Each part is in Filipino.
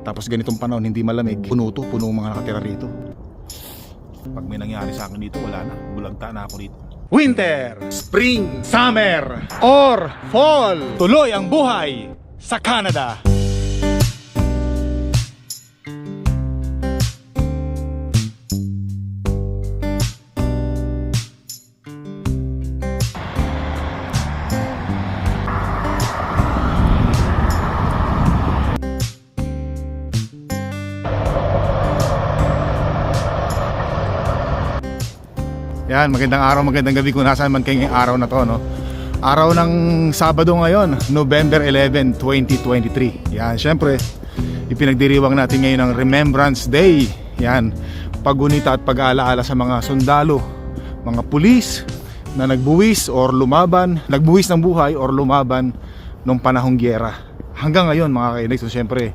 Tapos ganitong panahon, hindi malamig. Puno to, puno mga nakatira rito. Pag may nangyari sa akin dito, wala na. Bulagta na ako dito. Winter, Spring, Summer, or Fall. Tuloy ang buhay sa Canada. Yan, magandang araw, magandang gabi kung nasaan man kayo araw na to, no? Araw ng Sabado ngayon, November 11, 2023. Yan, syempre, ipinagdiriwang natin ngayon ang Remembrance Day. Yan, pagunita at pag-aalaala sa mga sundalo, mga pulis na nagbuwis or lumaban, nagbuwis ng buhay or lumaban nung panahong gyera. Hanggang ngayon, mga kainig, so syempre,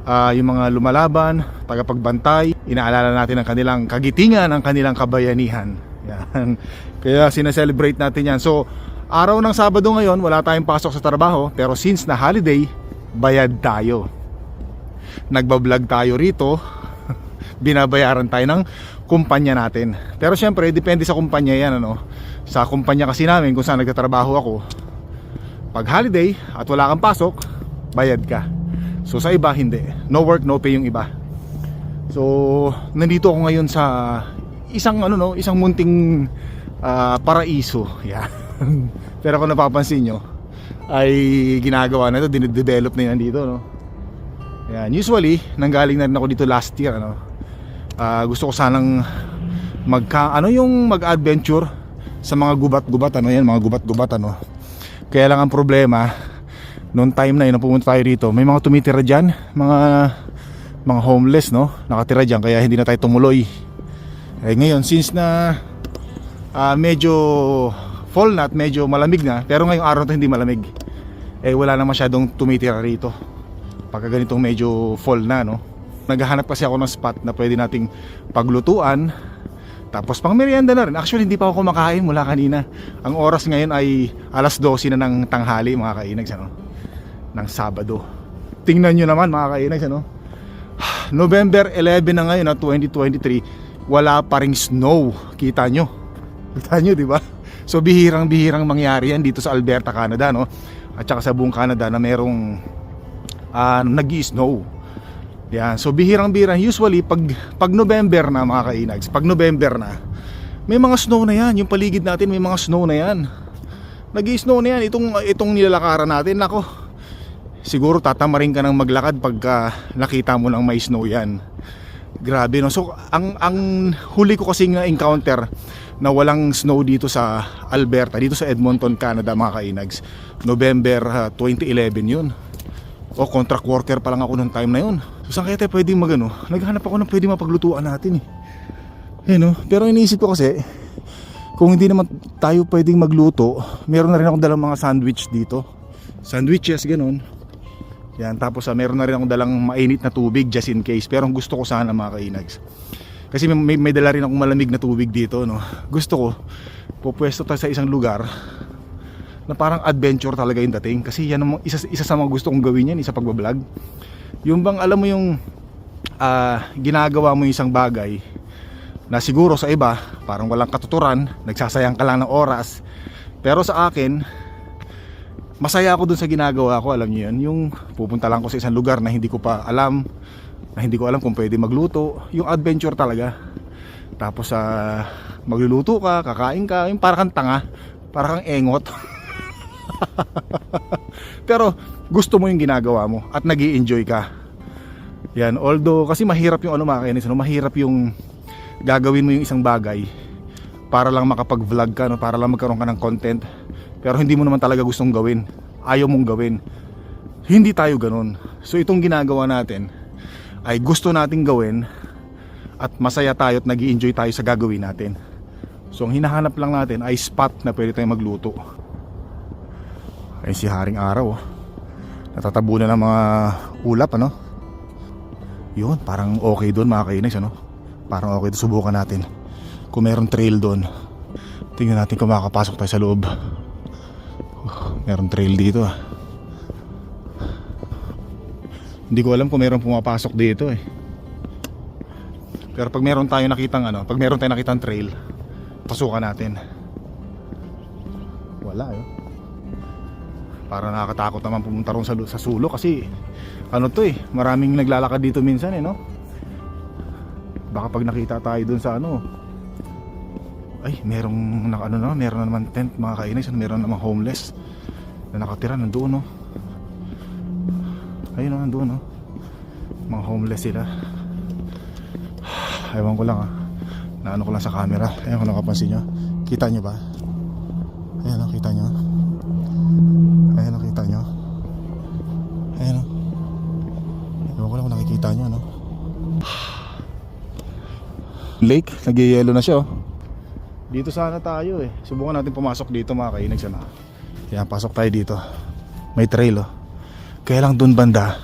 Ah, yung mga lumalaban, tagapagbantay, inaalala natin ang kanilang kagitingan, ang kanilang kabayanihan. Yan. Kaya sineselebrate natin yan. So, araw ng Sabado ngayon, wala tayong pasok sa trabaho, pero since na holiday, bayad tayo. Nagbablog tayo rito, binabayaran tayo ng kumpanya natin. Pero syempre, depende sa kumpanya yan. Ano? Sa kumpanya kasi namin, kung saan nagtatrabaho ako, pag holiday at wala kang pasok, bayad ka. So sa iba hindi. No work, no pay yung iba. So nandito ako ngayon sa isang ano no, isang munting ah, paraiso. Yan. Pero kung napapansin nyo, ay ginagawa na ito, dinedevelop na yan dito no. Yan, usually nanggaling na rin ako dito last year ano. Ah, gusto ko sanang magka ano yung mag-adventure sa mga gubat-gubat ano yan, mga gubat-gubat ano. Kaya lang ang problema, noong time na yun pumunta tayo rito may mga tumitira dyan mga mga homeless no nakatira dyan kaya hindi na tayo tumuloy eh ngayon since na ah, medyo fall na at medyo malamig na pero ngayong araw to hindi malamig eh wala na masyadong tumitira rito pagka ganitong medyo fall na no naghahanap kasi ako ng spot na pwede nating paglutuan tapos pang merienda na rin actually hindi pa ako kumakain mula kanina ang oras ngayon ay alas 12 na ng tanghali mga kainags ano ng Sabado. Tingnan nyo naman mga kainags ano. November 11 na ngayon na 2023, wala pa ring snow. Kita nyo. Kita nyo, di ba? So bihirang-bihirang mangyari yan dito sa Alberta, Canada, no? At saka sa buong Canada na merong uh, nag-snow. Yan. So bihirang-bihirang usually pag pag November na mga kainags, pag November na, may mga snow na yan. Yung paligid natin may mga snow na yan. Nag-snow na yan itong itong nilalakaran natin. Nako, siguro tatamarin ka ng maglakad pagka nakita mo ng may snow yan grabe no? So ang ang huli ko kasi nga encounter na walang snow dito sa Alberta dito sa Edmonton Canada mga kainags November ah, 2011 yun. O contract worker pa lang ako nung time na yun. So saan kaya tayo pwedeng magano naghanap ako ng pwedeng mapaglutuan natin eh. Ayun, no? pero iniisip ko kasi kung hindi naman tayo pwedeng magluto meron na rin akong dalang mga sandwich dito. Sandwiches ganun yan, tapos uh, meron na rin akong dalang mainit na tubig just in case. Pero ang gusto ko sana mga kainags. Kasi may, may, may dala rin akong malamig na tubig dito, no. Gusto ko pupwesto tayo sa isang lugar na parang adventure talaga yung dating kasi yan ang isa, isa sa mga gusto kong gawin yan, isa pagbablog. Yung bang alam mo yung ah, ginagawa mo yung isang bagay na siguro sa iba parang walang katuturan, nagsasayang ka lang ng oras. Pero sa akin, masaya ako dun sa ginagawa ko, alam niyo yun. Yung pupunta lang ko sa isang lugar na hindi ko pa alam, na hindi ko alam kung pwede magluto. Yung adventure talaga. Tapos sa magluluto ka, kakain ka, yung para kang tanga, para kang engot. Pero gusto mo yung ginagawa mo at nag enjoy ka. Yan, although kasi mahirap yung ano mga kainis, no? mahirap yung gagawin mo yung isang bagay para lang makapag-vlog ka, no? para lang magkaroon ka ng content pero hindi mo naman talaga gustong gawin. Ayaw mong gawin. Hindi tayo ganun. So itong ginagawa natin ay gusto nating gawin at masaya tayo at nag enjoy tayo sa gagawin natin. So ang hinahanap lang natin ay spot na pwede tayong magluto. Ay si Haring Araw oh. natatabunan ng mga ulap ano? Yun parang okay doon mga kainis ano? Parang okay doon subukan natin. Kung meron trail doon tingnan natin kung makakapasok tayo sa loob Meron trail dito ah. Hindi ko alam kung meron pumapasok dito eh. Pero pag meron tayo nakitang ano, pag meron tayong nakitang trail, pasukan natin. Wala eh. Para nakakatakot naman pumunta ron sa, sa sulo kasi ano to eh, maraming naglalakad dito minsan eh no. Baka pag nakita tayo dun sa ano, ay merong na, ano na, meron na naman tent mga kainis, meron na naman homeless na nakatira nandoon no. Ayun no, nandoon no. Mga homeless sila. Ewan ko lang ah. Naano ko lang sa camera. Ayun kung nakapansin nyo. Kita nyo ba? Ayan o, kita nyo. Ayan o, kita nyo. Ayan o. Ewan ko lang kung nakikita nyo, no? Lake, nagyayelo na siya oh. Dito sana tayo eh. Subukan natin pumasok dito mga kainag sana. Kaya pasok tayo dito. May trail oh. Kaya lang doon banda.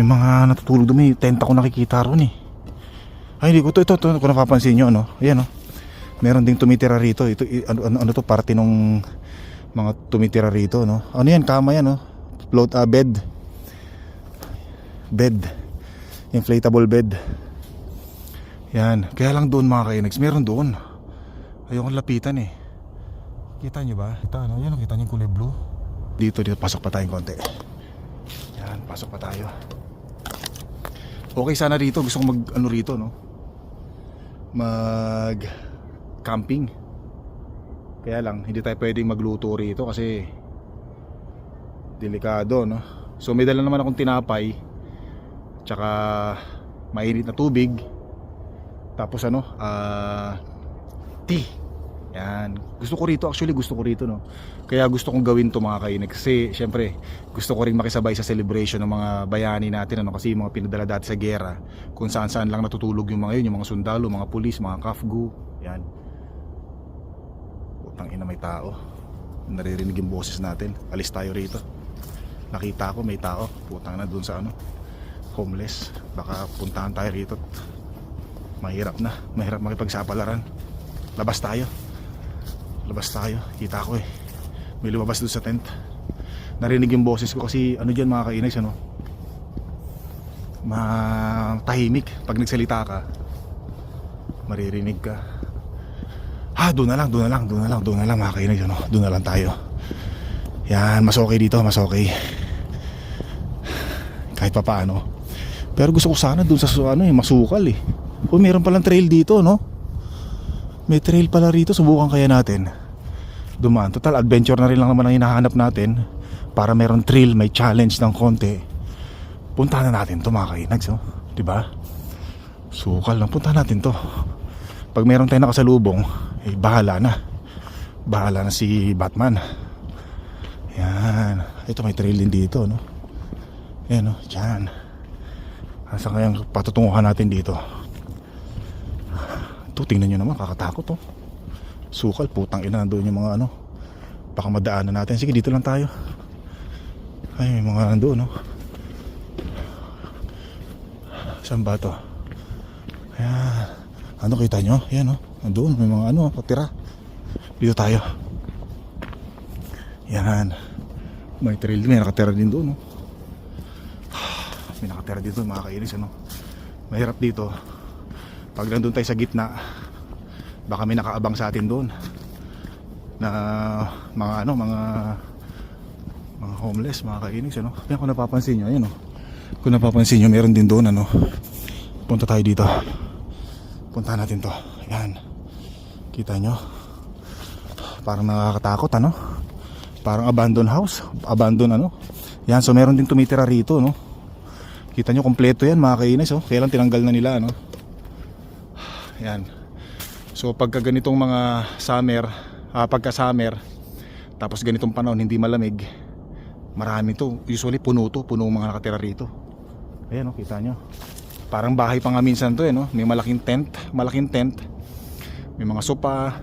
May mga natutulog doon. May tent ako nakikita ron eh. Ay hindi ko to ito, ito kung napapansin nyo ano. Ayan oh. Meron ding tumitira rito. Ito ano, ano, ano to parte nung mga tumitira rito no. Ano yan kama yan no. Float ah, bed. Bed. Inflatable bed. Yan. Kaya lang doon mga kainags. Meron doon. Ayokong lapitan eh. Kita nyo ba? Kita ano? Yan, kita nyo yung kulay blue. Dito, dito. Pasok pa tayong konti. Yan, pasok pa tayo. Okay sana rito. Gusto ko mag, ano rito, no? Mag camping. Kaya lang, hindi tayo pwedeng magluto rito kasi delikado, no? So may dala naman akong tinapay tsaka mainit na tubig tapos ano, ah tea. Yan. Gusto ko rito actually, gusto ko rito no. Kaya gusto kong gawin to mga kainig kasi syempre gusto ko rin makisabay sa celebration ng mga bayani natin ano kasi mga pinadala dati sa gera kung saan saan lang natutulog yung mga yun, yung mga sundalo, mga pulis, mga kafgu. Yan. Putang ina may tao. Naririnig yung boses natin. Alis tayo rito. Nakita ko may tao. Putang na dun sa ano. Homeless. Baka puntahan tayo rito. Mahirap na. Mahirap makipagsapalaran. Labas tayo. Labas tayo. Kita ko eh. May lumabas doon sa tent. Narinig yung boses ko kasi ano dyan mga kainags ano. Matahimik. Pag nagsalita ka, maririnig ka. Ah, doon na lang, doon na lang, doon na lang, doon na lang mga kainags ano. Doon na lang tayo. Yan, mas okay dito, mas okay. Kahit pa paano. Pero gusto ko sana doon sa ano eh, masukal eh. O meron palang trail dito, no? May trail pala rito, subukan kaya natin. Dumaan, total adventure na rin lang naman ang hinahanap natin. Para meron thrill, may challenge ng konti. Puntahan na natin to mga kainags, oh. Diba? Sukal lang, puntahan natin to. Pag meron tayo nakasalubong, eh bahala na. Bahala na si Batman. Yan. Ito may trail din dito, no? Yan, no? Diyan. Asa kayang patutunguhan natin dito? Ito, tingnan nyo naman, kakatakot, oh. Sukal, putang ina, nandun yung mga ano. Baka madaanan natin. Sige, dito lang tayo. Ay, may mga nandun, no? Saan ba to? Ayan. Ano kita nyo? Ayan, no? Nandun, may mga ano, patira. Dito tayo. Yan. May trail, may nakatira din doon, no? May nakatira dito, mga kainis, ano? Mahirap dito. Pag nandun tayo sa gitna, baka may nakaabang sa atin doon. Na mga ano, mga mga homeless, mga kainis, ano? Yan kung napapansin nyo, ayun, no? Kung napapansin nyo, meron din doon, ano? Punta tayo dito. Punta natin to. Yan. Kita nyo? Parang nakakatakot, ano? Parang abandoned house. Abandoned, ano? Yan, so meron din tumitira rito, no? Kita nyo, kompleto yan, mga kainis, oh. Kaya lang tinanggal na nila, ano? Yan. So pagka ganitong mga summer, ah, pagka summer, tapos ganitong panahon hindi malamig, marami to. Usually puno to, puno mga nakatira rito. Ayan oh, kita nyo. Parang bahay pa nga minsan to eh, no? May malaking tent, malaking tent. May mga sopa,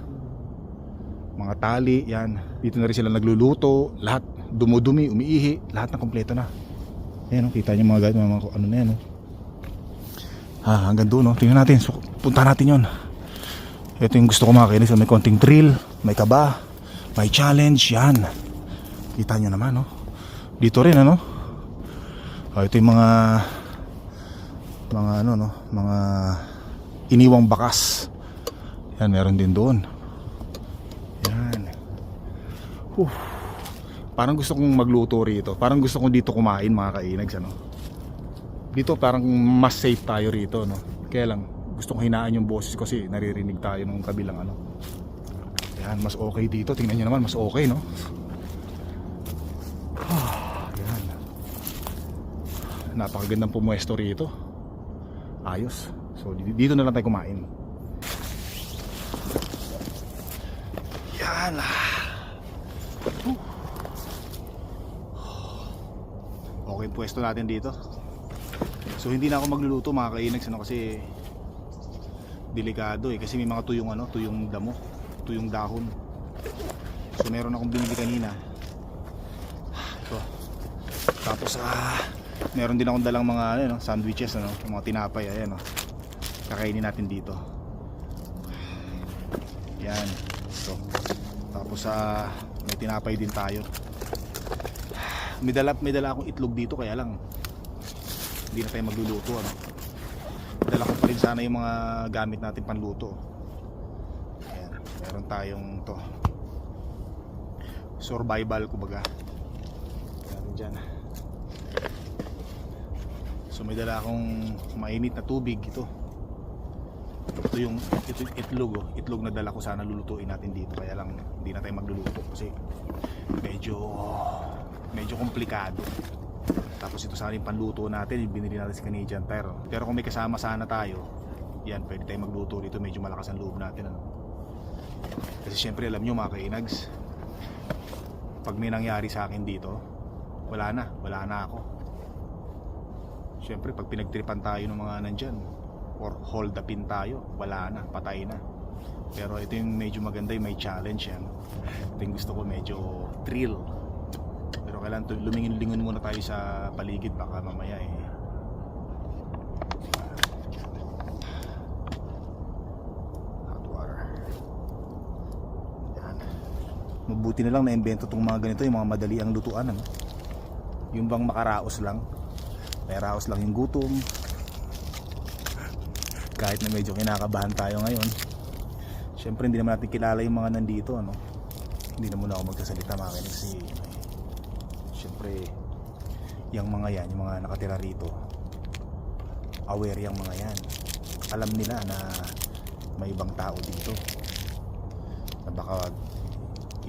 mga tali, yan. Dito na rin sila nagluluto, lahat dumudumi, umiihi, lahat na kompleto na. Ayan oh, kita nyo mga guys, mga, mga ano na yan oh. Ah, hanggang doon, no? Tingnan natin. So, punta natin yon. Ito yung gusto ko mga kainis. May konting thrill, may kaba, may challenge. Yan. Kita nyo naman, no? Dito rin, ano? Oh, ito yung mga mga ano no, mga iniwang bakas. Yan, meron din doon. Yan. Whew. Parang gusto kong magluto rito. Parang gusto kong dito kumain mga kainags ano. Dito parang mas safe tayo rito no. Kaya lang gusto kong hinaan yung boses kasi naririnig tayo nung kabilang ano. Yan, mas okay dito. Tingnan nyo naman, mas okay no. Yan. Napakagandang pumuesto rito. Ayos. So di- dito na lang tayo kumain. Yan. Okay pwesto natin dito. So hindi na ako magluluto mga kainags ano kasi delikado eh kasi may mga tuyong ano, tuyong damo, tuyong dahon. So meron akong binili kanina. Ito. Tapos ah meron din akong dalang mga ano, no, sandwiches ano, mga tinapay ayan oh. Kakainin natin dito. Yan. Ito. Tapos ah may tinapay din tayo. May dala, may dala akong itlog dito kaya lang hindi na tayo magluluto ano. Dala ko pa rin sana yung mga gamit natin panluto. Ayan, meron tayong to. Survival kumbaga. Meron dyan. So may dala akong mainit na tubig ito. Ito yung ito itlog oh. Itlog na dala ko sana lulutuin natin dito kaya lang hindi na tayo magluluto kasi medyo medyo komplikado. Tapos ito sana yung panluto natin, yung binili natin sa Canadian Tire. Pero kung may kasama sana tayo, yan, pwede tayo magluto dito, medyo malakas ang loob natin. Ano? Kasi syempre alam nyo mga kainags, pag may nangyari sa akin dito, wala na, wala na ako. Syempre pag pinagtripan tayo ng mga nandyan, or hold upin tayo, wala na, patay na. Pero ito yung medyo maganda, yung may challenge yan. Ito yung gusto ko medyo thrill. Kailangan to, lumingin-lingon muna tayo sa paligid baka mamaya eh. Mabuti na lang na invento tong mga ganito, yung mga madali ang lutuan. Ano? Yung bang makaraos lang. May raos lang yung gutom. Kahit na medyo kinakabahan tayo ngayon. Siyempre hindi naman natin kilala yung mga nandito. Ano? Hindi na muna ako magsasalita mga kasi Siyempre, yung mga yan, yung mga nakatira rito, aware yung mga yan. Alam nila na may ibang tao dito. Na baka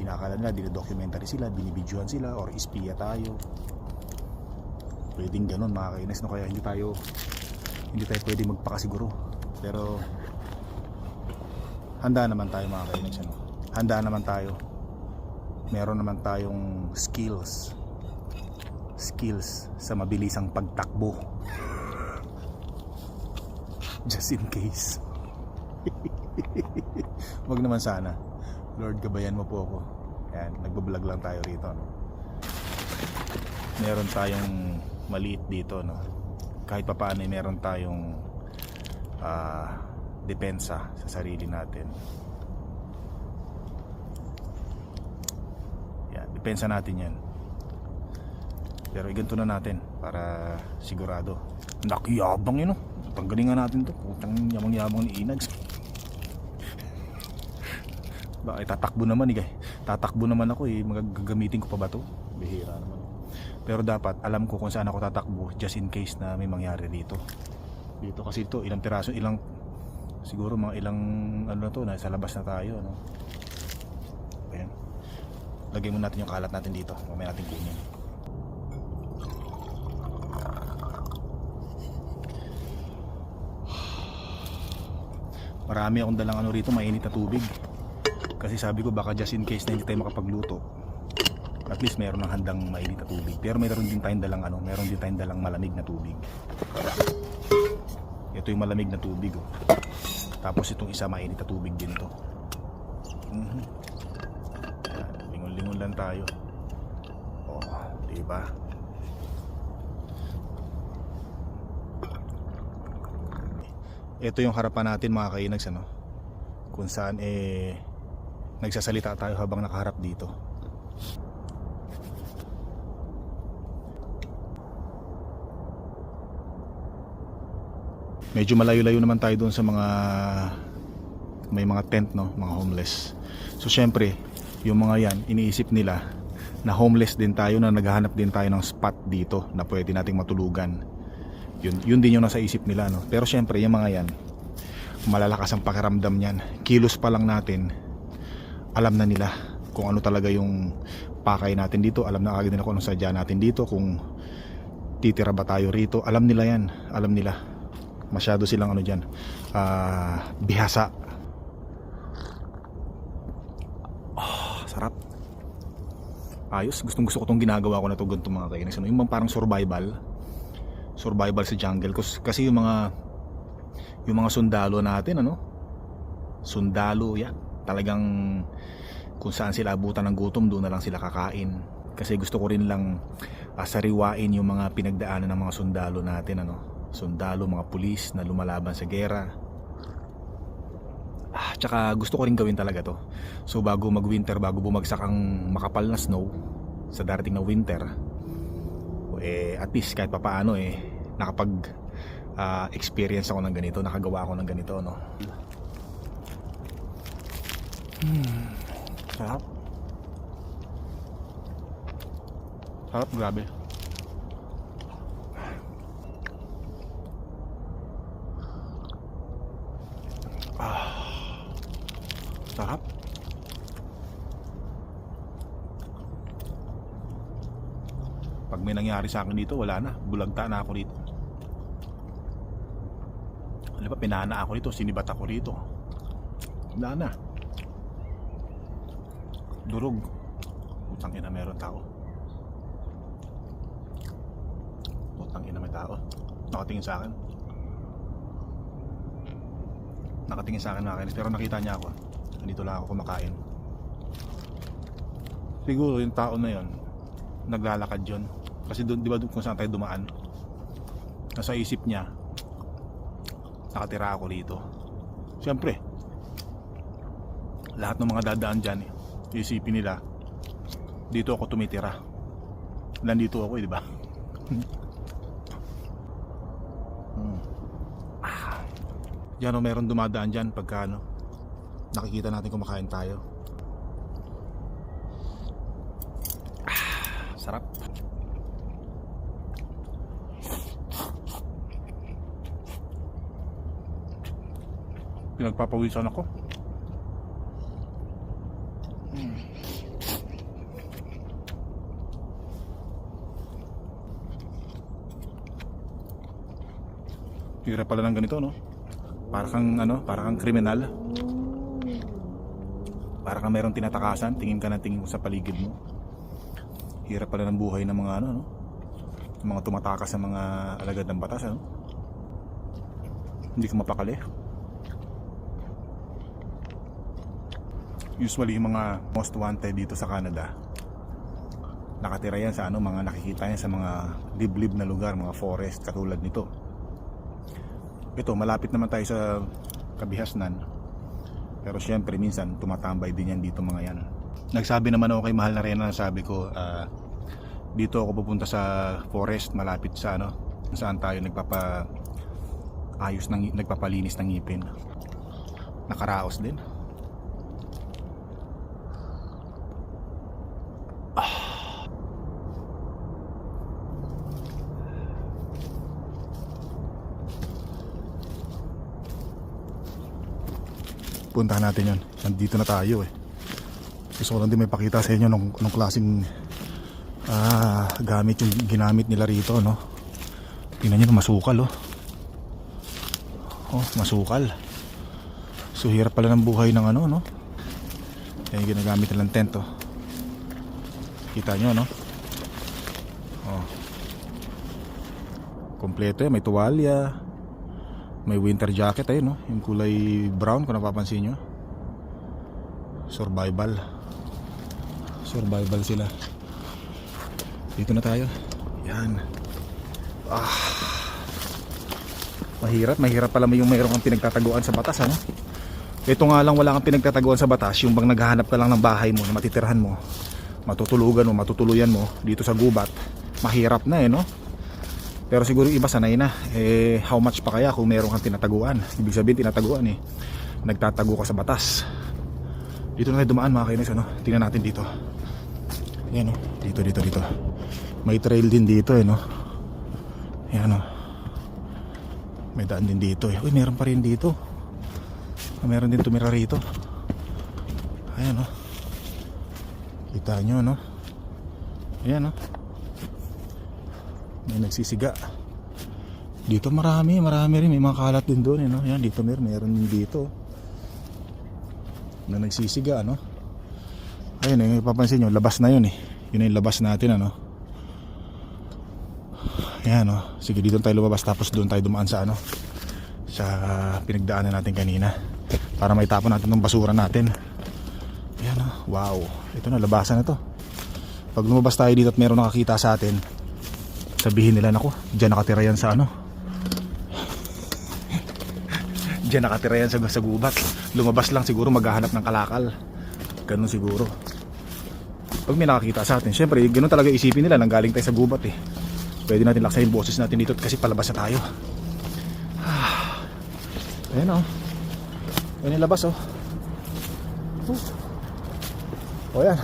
inakala nila, dinodocumentary sila, binibidyohan sila, or ispiya tayo. Pwedeng ganun mga kainis, no? kaya hindi tayo hindi tayo pwede magpakasiguro. Pero handa naman tayo mga kainis. Ano? Handa naman tayo. Meron naman tayong skills skills sa mabilisang pagtakbo. Just in case. Wag naman sana. Lord gabayan mo po ako. Yan nagbablog lang tayo rito no? meron tayong maliit dito no? Kahit pa paano eh, meron tayong ah, depensa sa sarili natin. Yan depensa natin yan pero iganto na natin para sigurado. Nakiyabang yun oh. Tanggalin nga natin to. Putang yamang-yamang ni Inags. Bakit tatakbo naman eh. Tatakbo naman ako eh. Magagamitin ko pa ba to? Bihira naman. Pero dapat alam ko kung saan ako tatakbo just in case na may mangyari dito. Dito kasi ito ilang piraso, ilang siguro mga ilang ano na to, nasa labas na tayo no. Ayan. Lagay mo natin yung kalat natin dito. Mamaya natin kunin. Marami akong dalang ano rito, mainit na tubig. Kasi sabi ko baka just in case na hindi tayo makapagluto. At least meron ng handang mainit na tubig. Pero meron din tayong dalang ano, meron din tayong dalang malamig na tubig. Ito yung malamig na tubig oh. Tapos itong isa mainit na tubig din to. Mhm. Yan, Lingon-lingon lang tayo. Oh, di Ito yung harapan natin mga kainags ano. Kung saan eh nagsasalita tayo habang nakaharap dito. medyo malayo-layo naman tayo doon sa mga may mga tent no, mga homeless. So syempre, yung mga yan, iniisip nila na homeless din tayo na naghahanap din tayo ng spot dito na pwede nating matulugan. Yun, yun din yung nasa isip nila no. Pero syempre, yung mga yan, malalakas ang pakiramdam niyan. Kilos pa lang natin, alam na nila kung ano talaga yung pakay natin dito. Alam na agad nila kung ano sadya natin dito, kung titira ba tayo rito. Alam nila yan, alam nila. Masyado silang ano dyan, ah, bihasa. Ah, sarap. Ayos, gustong gusto ko tong ginagawa ko na to ganito mga kainis. Ano, yung parang survival. Survival sa jungle. Kasi, yung mga yung mga sundalo natin ano? Sundalo yan talagang kung saan sila abutan ng gutom doon na lang sila kakain. Kasi gusto ko rin lang ah, sariwain yung mga pinagdaanan ng mga sundalo natin ano? Sundalo mga pulis na lumalaban sa gera. Ah, tsaka gusto ko rin gawin talaga to. So bago mag winter bago bumagsak ang makapal na snow sa darating na winter eh at least kahit papaano eh nakapag ah, experience ako ng ganito, nakagawa ako ng ganito, no. Hmm. Sarap. Sarap, grabe. Ah. Sarap. Pag may nangyari sa akin dito, wala na. Bulagta na ako dito. Ano ba, pinana ako rito, sinibat ako rito. Wala na. Durog. Putang ina, meron tao. Putang ina, may tao. Nakatingin sa akin. Nakatingin sa akin na akin, pero nakita niya ako. Dito lang ako kumakain. Siguro yung tao na yon naglalakad yon kasi doon di ba kung saan tayo dumaan nasa isip niya nakatira ako dito. Siyempre, lahat ng mga dadaan dyan, isipin nila, dito ako tumitira. Nandito ako, eh, di ba? hmm. ah. Yan o, meron dumadaan dyan pagka ano, nakikita natin kumakain tayo. Ah, sarap. Pinagpapawisan ako. Hmm. hirap pala ng ganito no? Para kang ano para kang kriminal. Para kang merong tinatakasan tingin ka na tingin mo sa paligid mo. Hirap pala ng buhay ng mga ano no? Ng mga tumatakas sa mga alagad ng batas ano? Hindi ka mapakali usually yung mga most wanted dito sa Canada. Nakatira yan sa ano mga nakikita yan sa mga liblib na lugar mga forest katulad nito. Ito malapit naman tayo sa kabihasnan. Pero syempre minsan tumatambay din yan dito mga yan. Nagsabi naman ako kay Mahal na Rena sabi ko ah, dito ako pupunta sa forest malapit sa ano saan tayo nagpapa ayos ng nagpapalinis ng ngipin. Nakaraos din puntahan natin yon nandito na tayo eh. Gusto ko lang din may pakita sa inyo nung, nung klaseng ah, gamit yung ginamit nila rito no? Tingnan nyo masukal oh. Oh masukal. So hirap pala ng buhay ng ano no? Yan yung ginagamit nilang tent oh. Kita nyo no? Oh. Kompleto eh. May tuwalya may winter jacket ayun no? Yung kulay brown kung napapansin nyo. Survival. Survival sila. Dito na tayo. Yan. Ah. Mahirap mahirap pala yung mayroong kang pinagtataguan sa batas ano? Ito nga lang wala kang pinagtataguan sa batas. Yung bang naghahanap ka lang ng bahay mo na matitirhan mo matutulugan mo matutuluyan mo dito sa gubat mahirap na eh no Pero siguro iba sanay na. Eh, how much pa kaya kung meron kang tinataguan? Ibig sabihin tinataguan eh. Nagtatago ka sa batas. Dito na tayo dumaan mga kainis. Ano? Tingnan natin dito. Ayan o. Dito, dito, dito. May trail din dito eh no. Ayan o. May daan din dito eh. Uy, meron pa rin dito. Ah, Meron din tumira rito. Ayan o. Kita nyo no. Ayan o. May nagsisiga. Dito marami, marami rin. May mga kalat din doon eh no. Ayan, dito meron, meron din dito. Na nagsisiga ano. Ayun eh, papansin nyo, labas na yun eh. Yun yung labas natin ano. Ayan oh. Sige dito tayo lumabas tapos doon tayo dumaan sa ano. Sa pinagdaanan natin kanina. Para may tapon natin ng basura natin. Ayan oh. Wow. Ito na, labasan na to. Pag lumabas tayo dito at meron nakakita sa atin, sabihin nila nako, diyan nakatira yan sa ano. diyan nakatira yan sa, sa gubat. Lumabas lang siguro maghahanap ng kalakal. Ganun siguro. Pag may nakakita sa atin, syempre, ganun talaga isipin nila nang galing tayo sa gubat eh. Pwede natin laksayin boses natin dito kasi palabas na tayo. Ah. Ayan oh. Ayan yung labas oh. Uh. O yan.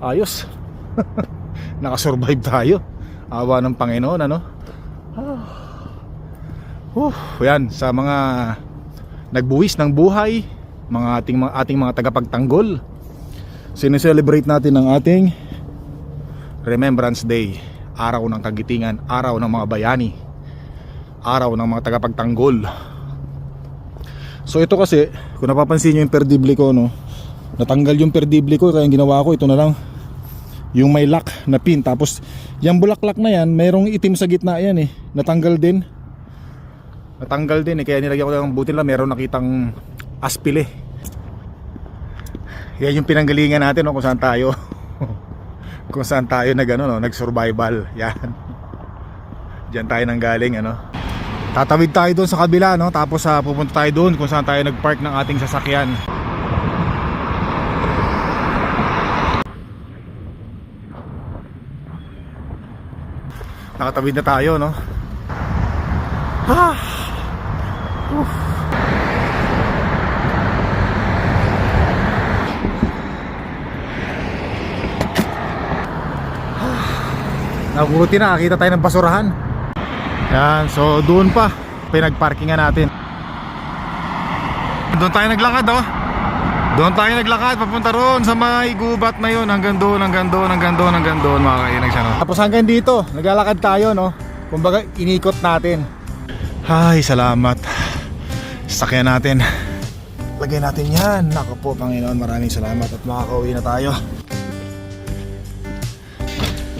Ayos. Nakasurvive tayo. Awa ng Panginoon ano. Uh, yan sa mga nagbuwis ng buhay, mga ating mga ating mga tagapagtanggol. Sineselebrate natin ang ating Remembrance Day, araw ng kagitingan, araw ng mga bayani, araw ng mga tagapagtanggol. So ito kasi, kung napapansin niyo yung perdible ko no, natanggal yung perdible ko kaya ginawa ko ito na lang yung may lock na pin. Tapos yung bulaklak na yan mayroong itim sa gitna yan eh. Natanggal din. Natanggal din eh. Kaya nilagyan ko ng buti lang meron nakitang aspile. Yan yung pinanggalingan natin no, kung saan tayo. Kung saan tayo nag ano, no, nag survival yan. Diyan tayo nang ano. Tatawid tayo doon sa kabila no. Tapos sa pupunta tayo doon kung saan tayo nagpark ng ating sasakyan nakatawid na tayo no ah Nabuti na, nakita tayo ng basurahan. Yan, so doon pa, pinagparkingan natin. Doon tayo naglakad oh. Doon tayo naglakad, papunta roon sa may gubat na yun. Hanggang doon, hanggang doon, hanggang doon, hanggang doon mga kainag siya no. Tapos hanggang dito, naglalakad tayo no. Kumbaga, inikot natin. Ay, salamat. Sakyan natin. Lagay natin yan. Nako po, Panginoon, maraming salamat at makakauwi na tayo.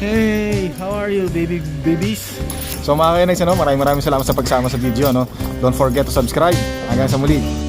Hey, how are you baby babies? So mga kainex, ano, maraming maraming salamat sa pagsama sa video. No? Don't forget to subscribe. Hanggang sa muli.